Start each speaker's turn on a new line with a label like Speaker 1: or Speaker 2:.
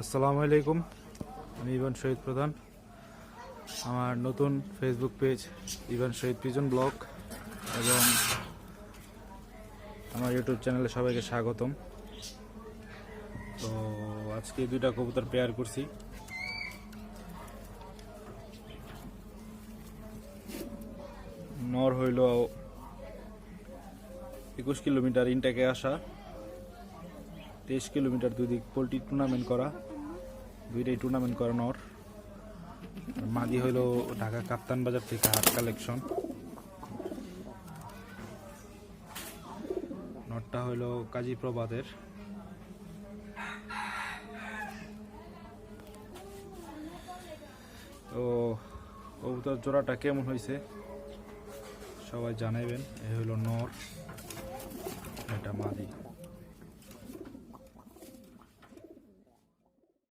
Speaker 1: আসসালামু আলাইকুম। আমি ইভান শহীদ প্রধান। আমার নতুন Facebook page Evan Shahid pigeon blog এবং আমার ইউটিউব চ্যানেলে সবাইকে স্বাগতম। তো আজকে দুইটা কবুতর পেয়ার করছি। নর হইল একুশ কিলোমিটার ইনটাকে আসা। তেইশ কিলোমিটার দুই দিক পোলট্রি টুর্নামেন্ট করা, দুইটাই টুর্নামেন্ট করা নর আর মাদি হইল ঢাকা কাপ্তান বাজার থেকে হাট কালেকশন নটটা হইল কাজী প্রবাদের তো কবুতর জোড়াটা কেমন হয়েছে? সবাই জানাইবেন। এ হইল নর, এটা মাদি